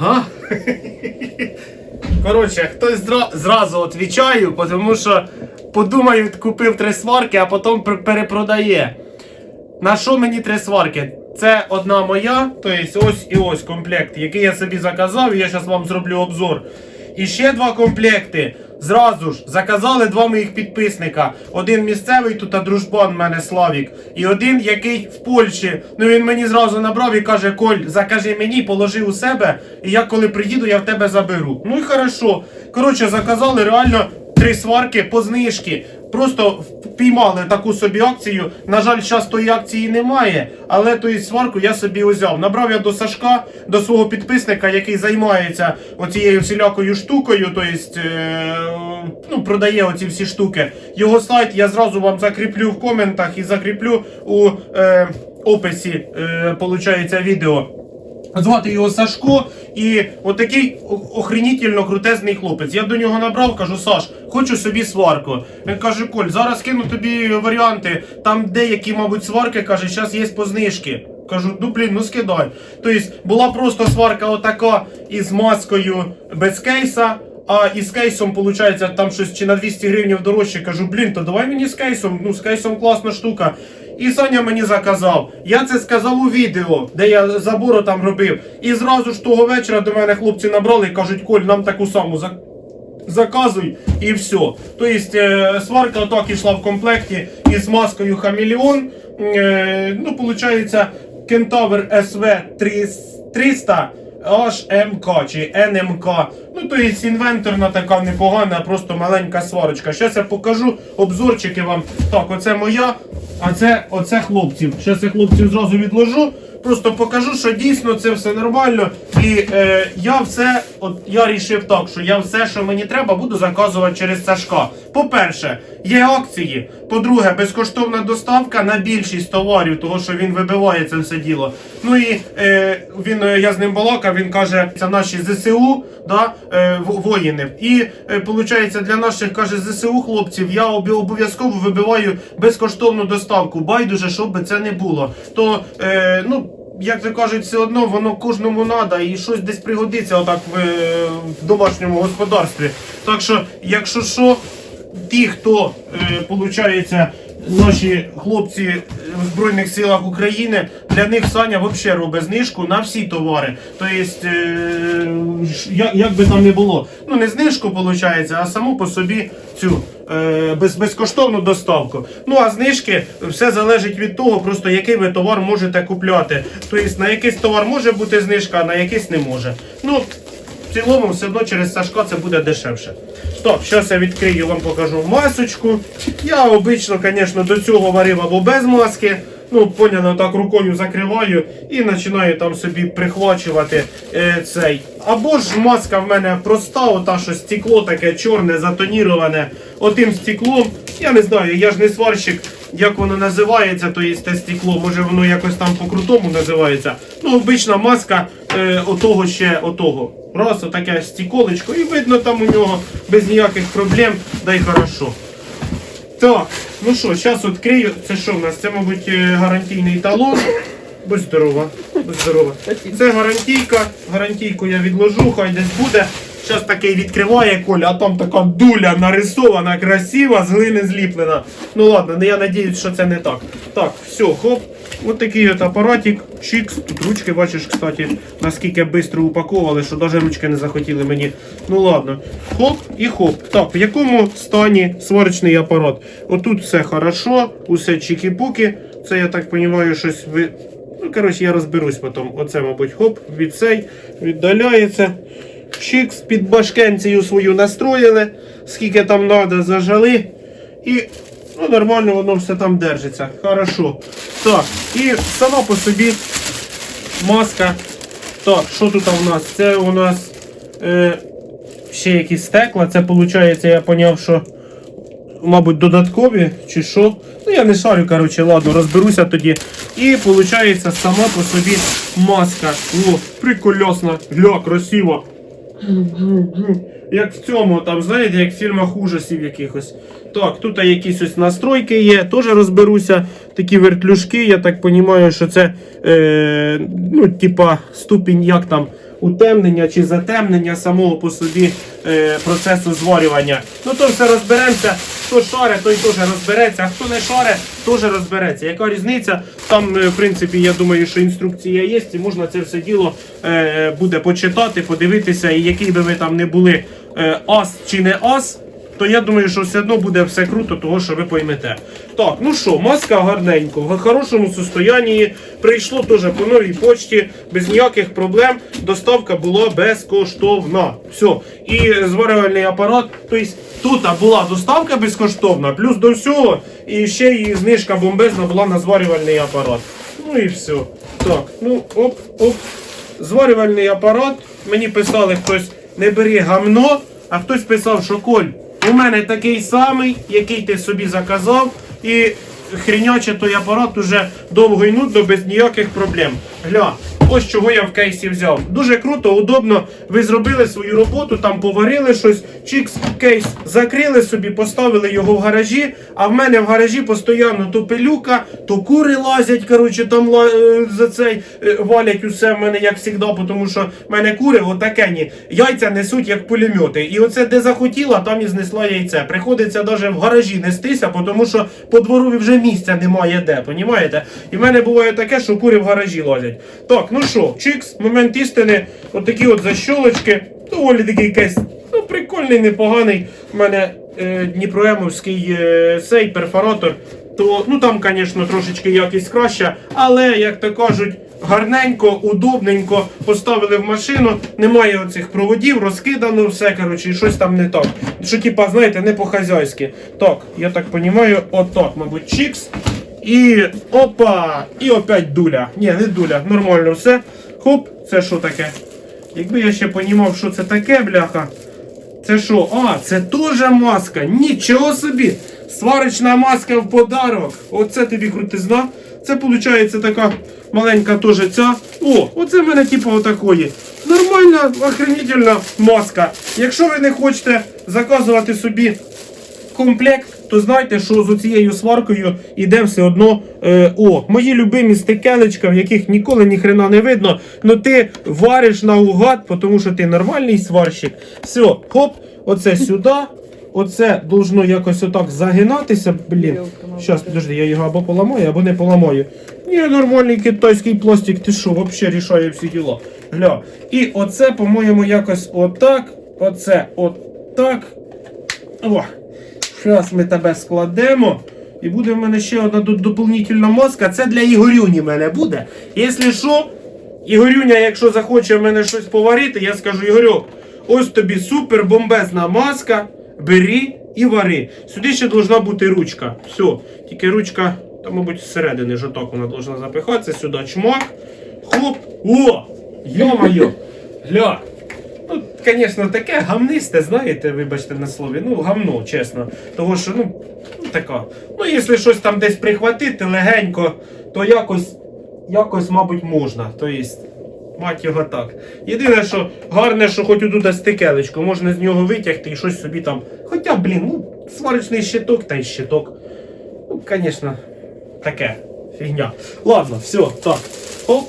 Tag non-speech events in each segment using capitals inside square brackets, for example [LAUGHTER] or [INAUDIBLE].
Ага. [LAUGHS] Коротше, хтось зра- зразу відвічаю, тому що подумають, купив три сварки, а потім пер- перепродає. На що мені три сварки? Це одна моя, тобто ось і ось комплект, який я собі заказав, і я зараз вам зроблю обзор. І ще два комплекти. Зразу ж заказали два моїх підписника. Один місцевий, тут а дружбан мене Славік. І один, який в Польщі. Ну він мені зразу набрав і каже: Коль, закажи мені, положи у себе, і я коли приїду, я в тебе заберу. Ну і хорошо. Коротше, заказали реально три сварки по знижки. Просто впіймали таку собі акцію. На жаль, зараз тої акції немає, але ту сварку я собі узяв. Набрав я до Сашка, до свого підписника, який займається оцією всілякою штукою, тобто е, ну, продає оці всі штуки. Його сайт я зразу вам закріплю в коментах і закріплю у е, описі, е, получається, відео. Звати його Сашко, і отакий охренітельно крутезний хлопець. Я до нього набрав, кажу, Саш, хочу собі сварку. Він каже, Коль, зараз кину тобі варіанти. Там деякі, мабуть, сварки, каже, зараз є по знижки. Кажу, ну блін, ну скидай. Тобто була просто сварка отака із маскою без кейса. А із кейсом, виходить, там щось чи на 200 гривень дорожче. Кажу, блін, то давай мені з кейсом. Ну, з кейсом класна штука. І Саня мені заказав. Я це сказав у відео, де я забору там робив. І зразу ж того вечора до мене хлопці набрали і кажуть, Коль, нам таку саму за... заказуй і все. Тобто е, сварка отак ішла в комплекті із маскою Хамелеон. Е, ну, виходить, Кентавр СВ 300 HMK чи NMK. Ну, то є інвенторна така непогана, просто маленька сварочка. Зараз я покажу обзорчики вам. Так, оце моя, а це оце хлопців. Зараз я хлопців зразу відложу. Просто покажу, що дійсно це все нормально. І е, я все, от я рішив так, що я все, що мені треба, буду заказувати через Сашка. По-перше, є акції. По-друге, безкоштовна доставка на більшість товарів, того що він вибиває це все діло. Ну і е, він, е, я з ним балакав, він каже, це наші ЗСУ, да, е, воїни. І е, для наших каже ЗСУ хлопців, я обов'язково вибиваю безкоштовну доставку. Байдуже, щоб би це не було. То е, ну. Як то кажуть, все одно воно кожному треба і щось десь пригодиться отак в, в домашньому господарстві. Так що, якщо що, ті, хто е, наші хлопці в Збройних силах України, для них Саня взагалі робить знижку на всі товари. Тобто, е, як, як би там не було. Ну, не знижку виходить, а саму по собі цю без, безкоштовну доставку. Ну а знижки все залежить від того, просто який ви товар можете купляти. Тобто на якийсь товар може бути знижка, а на якийсь не може. Ну, в цілому все одно через Сашка це буде дешевше. Стоп, зараз я відкрию, вам покажу масочку. Я обично, звісно, до цього варив або без маски. Ну, поняли, так рукою закриваю і починаю там собі прихвачувати е, цей. Або ж маска в мене проста, ота що стекло таке чорне, затоніроване отим стеклом. Я не знаю, я ж не сварщик, як воно називається, то є те стекло, може воно якось там по-крутому називається. Ну, обична маска е, отого ще отого. Раз отаке стіколечко, і видно там у нього без ніяких проблем, да й хорошо. Так, ну що, зараз відкрию. Це що в нас? Це, мабуть, е, гарантійний талон. Будь здорова, будь здорова. Це гарантійка. Гарантійку я відложу, хай десь буде. Зараз такий відкриває Коля, а там така дуля нарисована, красива, з глини зліплена. Ну ладно, я надіюсь, що це не так. Так, все, хоп. Ось такий от апаратик, чікс. Тут ручки, бачиш, кстати, наскільки швидко упаковували, що навіть ручки не захотіли мені. Ну ладно. Хоп і хоп. Так, в якому стані сварочний апарат? Отут все хорошо, усе чікі-пуки. Це я так розумію, щось ви. Ну, коротше, я розберусь потім. Оце, мабуть, хоп, від цей віддаляється. Чікс під башкенцію свою настроїли, скільки там треба, зажали. І ну, нормально воно все там держиться. Хорошо. Так, і сама по собі маска. Так, що тут у нас? Це у нас е, ще якісь стекла. Це виходить, я поняв, що мабуть, додаткові чи що. Ну, я не шарю, коротше, ладно, розберуся тоді. І виходить сама по собі маска. О, прикольосна, гля, красиво. Як в цьому, там, знаєте, як в фільмах ужасів якихось. Так, тут якісь ось настройки є, теж розберуся. Такі вертлюжки, я так розумію, що це е, ну, типа ступінь як там утемнення чи затемнення самого по собі е, процесу зварювання. Ну то все розберемося. Хто шаре, той теж розбереться, а хто не шаре, теж розбереться. Яка різниця? Там, е, в принципі, я думаю, що інструкція є, і можна це все діло е, буде почитати, подивитися, і який би ви там не були е, ас чи не ас то я думаю, що все одно буде все круто, того що ви поймете. Так, ну що, маска гарненько, в хорошому состоянні. Прийшло теж по новій почті, без ніяких проблем. Доставка була безкоштовна. Все. І зварювальний апарат. Тобто тут була доставка безкоштовна, плюс до всього, і ще і знижка бомбезна була на зварювальний апарат. Ну і все. Так, ну оп, оп. Зварювальний апарат. Мені писали хтось, не бери гамно, а хтось писав, що Коль, у мене такий самий, який ти собі заказав, і хріняче той апарат уже довго і нудно, без ніяких проблем. Гля, ось чого я в кейсі взяв. Дуже круто, удобно. Ви зробили свою роботу, там поварили щось, чікс, кейс закрили собі, поставили його в гаражі. А в мене в гаражі постійно то пилюка, то кури лазять. Коротше, там ла- е, за цей е, валять усе в мене як завжди, тому що в мене кури отакені. Яйця несуть як пулемети. І оце де захотіла, там і знесла яйце. Приходиться навіть в гаражі нестися, тому що по дворові вже місця немає де, понімаєте? І в мене буває таке, що кури в гаражі лазять. Так, ну що, чикс, момент істини, отакі от защолочки, доволі такий кейс. Ну, прикольний, непоганий. У мене е, Дніпроемовський е, цей перфоратор. То, ну там, звісно, трошечки якість краща, але, як то кажуть, гарненько, удобненько поставили в машину. Немає оцих проводів, розкидано все, коротше, і щось там не так. Що, типа, знаєте, не по-хазяйськи. Так, я так розумію, отак, мабуть, чікс. І опа! І опять дуля. Ні, не дуля, нормально все. Хоп, це що таке? Якби я ще понімав, що це таке, бляха. Це що? А, це теж маска. Нічого собі! Сварочна маска в подарок. Оце тобі крутизна. Це виходить така маленька теж ця. О, оце в мене типу отакої. Нормальна, охренительна маска. Якщо ви не хочете заказувати собі комплект, то знайте, що з цією сваркою іде все одно. Е, о, мої любимі стекелечка, в яких ніколи ні хрена не видно. Ну ти вариш наугад, тому що ти нормальний сварщик. Все, хоп, оце [LAUGHS] сюди. Оце должно якось отак загинатися. Блін. Щас, підожди, я його або поламаю, або не поламаю. Ні, нормальний китайський пластик, ти що, взагалі рішає всі діла. Гля. І оце, по-моєму, якось отак. Оце отак. О. Зараз ми тебе складемо. І буде в мене ще одна до- доповнительна маска. Це для Ігорюні в мене буде. Якщо що, Ігорюня, якщо захоче в мене щось поварити, я скажу, Ігорьок, ось тобі супер бомбезна маска. Бери і вари. Сюди ще должна бути ручка. Все. Тільки ручка, там, мабуть, зсередини жоток вона должна запихатися. Сюди чмак. Хоп. О! Йо-моє! Гля! Ну, звісно, таке гамнисте, знаєте, вибачте на слові. Ну, гамно, чесно. Того що, ну, ну така. Ну, якщо щось там десь прихватити легенько, то якось, якось, мабуть, можна. Тобто, мать його так. Єдине, що гарне, що хоч отут стекелечко, можна з нього витягти і щось собі там. Хоча, блін, ну, сварочний щиток та й щиток. Ну, звісно, таке. Фігня. Ладно, все, так. Оп.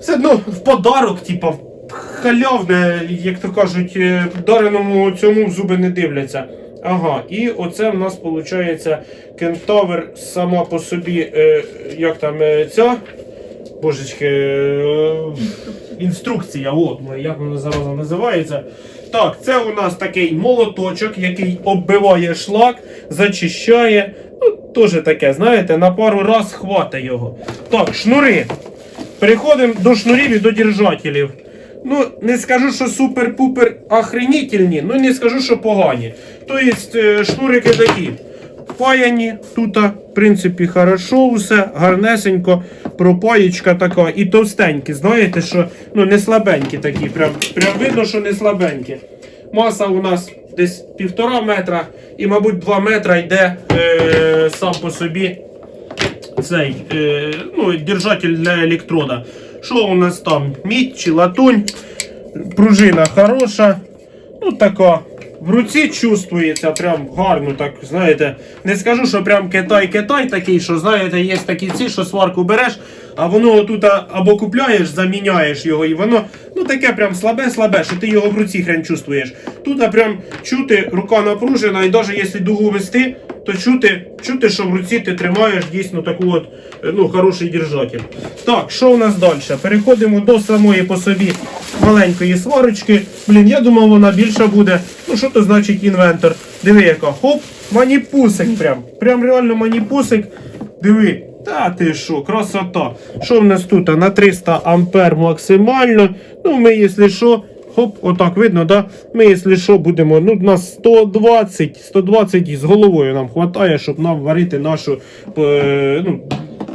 Все одно в подарок, типа, халявне, як то кажуть, е, дареному цьому в зуби не дивляться. Ага, і оце в нас виходить кентавр сама по собі, е, як там е, ця. Божечки, е, інструкція, от, ну, як вона зараз називається. Так, це у нас такий молоточок, який оббиває шлак, зачищає. Ну, теж таке, знаєте, на пару раз хватить його. Так, шнури. Переходимо до шнурів і до держателів. Ну, не скажу, що супер-пупер охренительні, ну не скажу, що погані. Тобто, шнурики такі. Паяні, тут, в принципі, хорошо все, гарнесенько, пропаєчка така і товстенькі. Знаєте, що ну, не слабенькі такі, прям, прям видно, що не слабенькі. Маса у нас десь півтора метра і, мабуть, два метра йде е, сам по собі цей е, ну, держатель для електрода. Що у нас там? Мідь чи латунь? Пружина хороша. Ну така. В руці чувствується прям гарно, так знаєте. Не скажу, що прям Китай-Китай такий, що знаєте, є такі ці, що сварку береш, а воно отут або купляєш, заміняєш його, і воно ну таке прям слабе-слабе, що ти його в руці хрен чувствуєш. Тут прям чути, рука напружена, і навіть якщо дугу вести, то чути, чути, що в руці ти тримаєш дійсно таку от, е, ну, хороший держатель. Так, що у нас далі? Переходимо до самої по собі маленької сварочки. Блін, я думав, вона більша буде. Ну, що то значить інвентор? Диви, яка. Хоп, маніпусик прям. Прям реально маніпусик. Диви. Та ти що, красота. Що в нас тут? На 300 ампер максимально. Ну, ми, якщо що, хоп, отак видно, да? Ми, якщо що, будемо, ну, на 120, 120 з головою нам вистачає, щоб нам варити нашу, е, ну,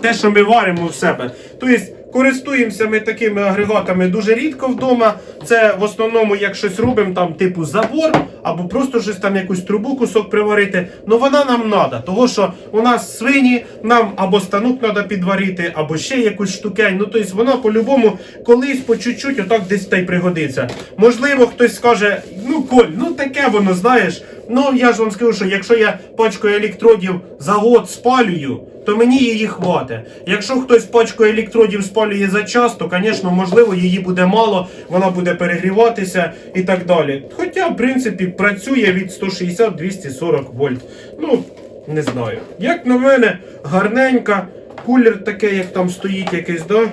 те, що ми варимо в себе. Тобто, користуємося ми такими агрегатами дуже рідко вдома. Це в основному, як щось робимо, там, типу забор, або просто щось там якусь трубу кусок приварити. Ну вона нам треба, того що у нас свині, нам або станок треба підварити, або ще якусь штукень. Ну тобто вона по-любому колись по чуть-чуть отак десь та й пригодиться. Можливо, хтось скаже, ну Коль, ну таке воно, знаєш. Ну я ж вам скажу, що якщо я пачкою електродів за год спалюю, то мені її хватить. Якщо хтось пачкою електродів спалює за час, то, звісно, можливо, її буде мало, вона буде перегріватися і так далі. Хоча, в принципі, працює від 160-240 вольт. Ну, не знаю. Як на мене, гарненька, кулер такий, як там стоїть якийсь, да?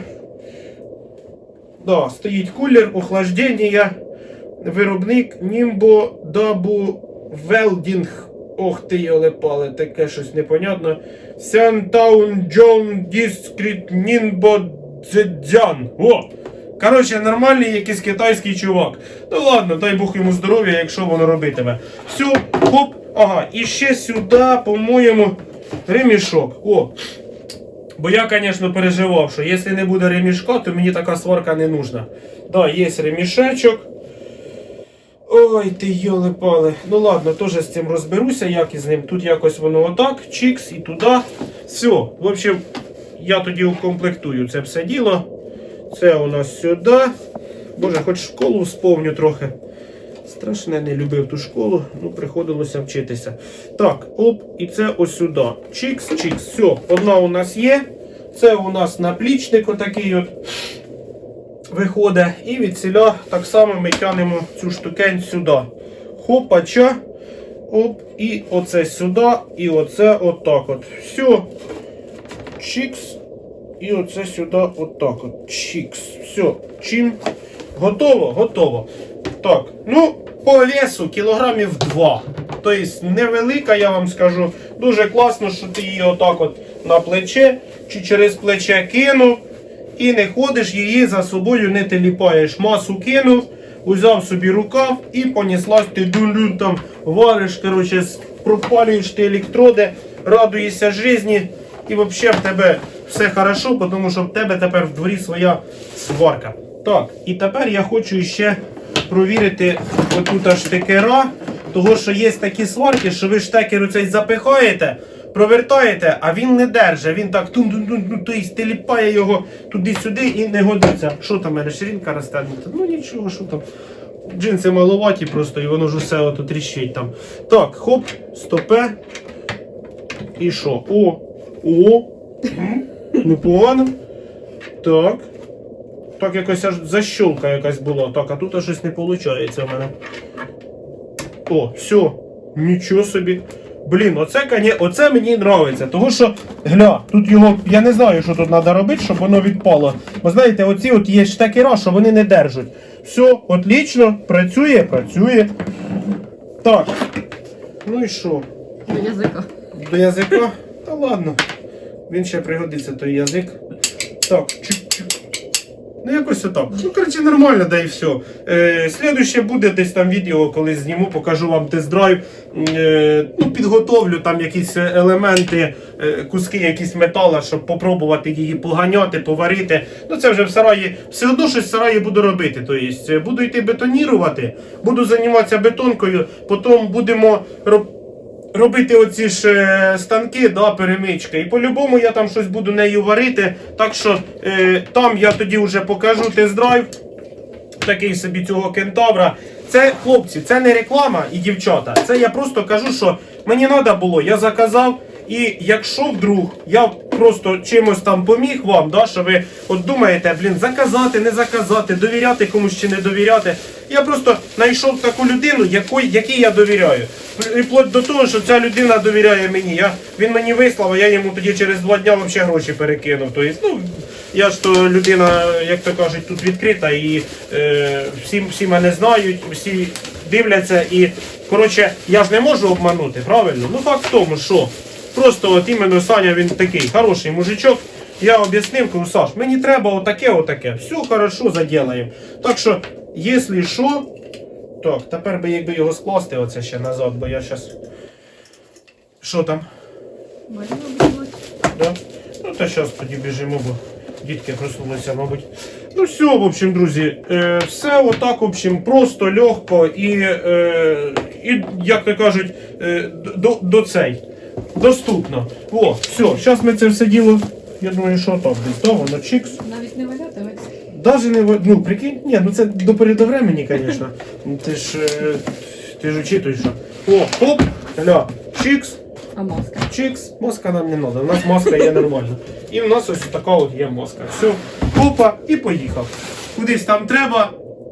Да, стоїть кулер, охлаждення. Виробник Nimbo Dabu Welding. Ох ти йолепале, таке щось непонятно. Сянтаун Джон Discrete Nimbo Zedjan. О! Коротше, нормальний якийсь китайський чувак. Ну ладно, дай Бог йому здоров'я, якщо воно робитиме. Все, хоп, ага, і ще сюди, по-моєму, ремішок. О, Бо я, звісно, переживав, що якщо не буде ремішка, то мені така сварка не нужна. Да, є ремішечок. Ой, ти йоли-пали. Ну ладно, теж з цим розберуся, як із ним. Тут якось воно отак, чікс і туди. Все. В общем, я тоді укомплектую це все діло. Це у нас сюди. Боже, хоч школу сповню трохи. Страшне не любив ту школу, ну приходилося вчитися. Так, оп, і це ось сюди. Чікс, чікс. Все, одна у нас є. Це у нас наплічник отакий от виходить. І від ціля так само ми тянемо цю штукень сюди. Хопача. Оп, і оце сюди, і оце отак от. Все. Чікс. І оце сюди отак от. Чікс. Все. Чим? Готово? Готово. Так, ну, по весу кілограмів 2. Тобто невелика, я вам скажу. Дуже класно, що ти її отак от на плече чи через плече кинув. І не ходиш її за собою, не теліпаєш. Масу кинув, узяв собі рукав і понеслась ти дулю там вариш, коротше, пропалюєш ти електроди, радуєшся житті. І взагалі в тебе все хорошо, тому що в тебе тепер в дворі своя сварка. Так, і тепер я хочу ще провірити отут штекера, того що є такі сварки, що ви штекер оцей запихаєте, провертаєте, а він не держить. Він так тун тун тун тун тобто теліпає його туди-сюди і не годиться. Що там, мене ширинка розтягнута? Ну нічого, що там. Джинси маловаті просто, і воно ж усе ото тріщить там. Так, хоп, стопе. І що? О, о, непогано. Так. Так якось аж защолка якась була. Так, а тут щось не виходить у мене. О, все. Нічого собі. Блін, оце, коні- оце мені подобається. Тому що, гля, тут його, я не знаю, що тут треба робити, щоб воно відпало. Бо знаєте, оці от є штекера, що вони не держать. Все, отлично, працює, працює. Так. Ну і що? До язика. До язика? Та ладно. Він ще пригодиться той язик. Так, чик-чик. Ну, якось отак. Ну, коротше, нормально, да і все. Е, слідуще буде десь там відео, коли зніму, покажу вам тест-драйв. Е, ну, підготовлю там якісь елементи, е, куски якісь метала, щоб попробувати її поганяти, поварити. Ну, це вже в сараї. Все одно щось в сараї буду робити. Тобто, е, буду йти бетонірувати, буду займатися бетонкою, потім будемо робити. Робити оці ж е, станки, да, перемички. І по-любому я там щось буду нею варити. Так що е, там я тоді вже покажу тест-драйв. Такий собі цього кентавра. це хлопці, це не реклама і дівчата. Це я просто кажу, що мені треба було, я заказав. І якщо вдруг я просто чимось там поміг вам, да, що ви от думаєте, блін, заказати, не заказати, довіряти комусь чи не довіряти. Я просто знайшов таку людину, якій я довіряю. І вплоть до того, що ця людина довіряє мені. Я, він мені вислав, а я йому тоді через два дня взагалі гроші перекинув. Тобто, ну, я ж то людина, як то кажуть, тут відкрита і е, всі, всі мене знають, всі дивляться і. Коротше, я ж не можу обманути, правильно? Ну факт в тому, що просто от іменно Саня він такий хороший мужичок. Я об'яснив, кажу, Саш, мені треба отаке, отаке. Все хорошо заділаємо. Так що, якщо що, так, тепер би якби його скласти оце ще назад, бо я зараз. Що там? Да? Ну, та зараз тоді біжимо, бо дітки проснулися, мабуть. Ну все, в общем, друзі, е, все отак, в общем, просто легко і, е, і як то кажуть, е, до, до цей. Доступно. О, все, зараз ми це все діло. Я думаю, що так десь, да, воно чікс. Навіть не валятиметься. Даже не ну прикинь, ні, ну це до пори времени, звісно. Ну, Ти ж е, ти ж учитуєш, що. О, хоп, ля, чікс. А маска? Чикс, маска нам не треба, у нас маска є нормальна. І в нас ось така от є маска. Все, купа і поїхав. Кудись там треба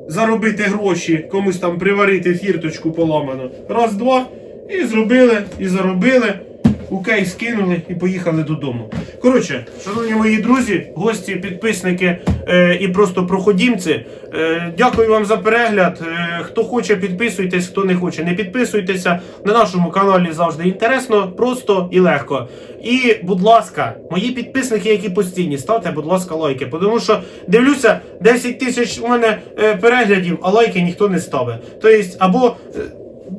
заробити гроші, комусь там приварити фірточку поламану. Раз, два, і зробили, і заробили. У кейс кинули і поїхали додому. Коротше, шановні мої друзі, гості, підписники е, і просто проходімці. Е, дякую вам за перегляд. Е, хто хоче, підписуйтесь, хто не хоче, не підписуйтеся. На нашому каналі завжди інтересно, просто і легко. І, будь ласка, мої підписники, які постійні, ставте, будь ласка, лайки. Тому що дивлюся, 10 тисяч у мене е, переглядів, а лайки ніхто не ставить. Тобто, або.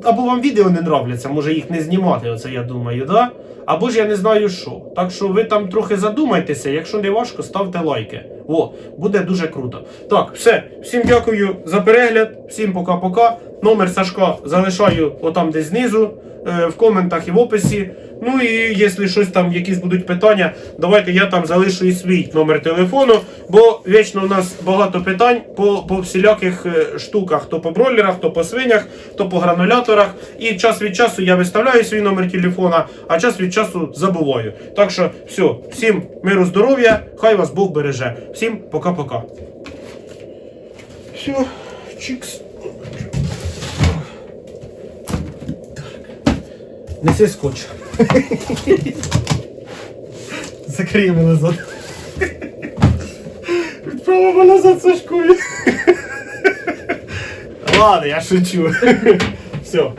Або вам відео не нравляться, може їх не знімати, оце я думаю, да? Або ж я не знаю що. Так що ви там трохи задумайтеся, якщо не важко, ставте лайки. О, буде дуже круто. Так, все, всім дякую за перегляд, всім пока-пока. Номер Сашка залишаю отам десь знизу, е, в коментах і в описі. Ну і якщо щось там, якісь будуть питання, давайте я там залишу і свій номер телефону, бо вічно у нас багато питань по, по всіляких е, штуках, то по бройлерах, то по свинях, то по грануляторах. І час від часу я виставляю свій номер телефона, а час від часу забуваю. Так що все, всім миру, здоров'я, хай вас Бог береже. Всім пока-пока. Все, чікс. Неси скотч. [LAUGHS] Закриємо назад. Відправимо назад Сашкою. Ладно, я шучу. [LAUGHS] Все.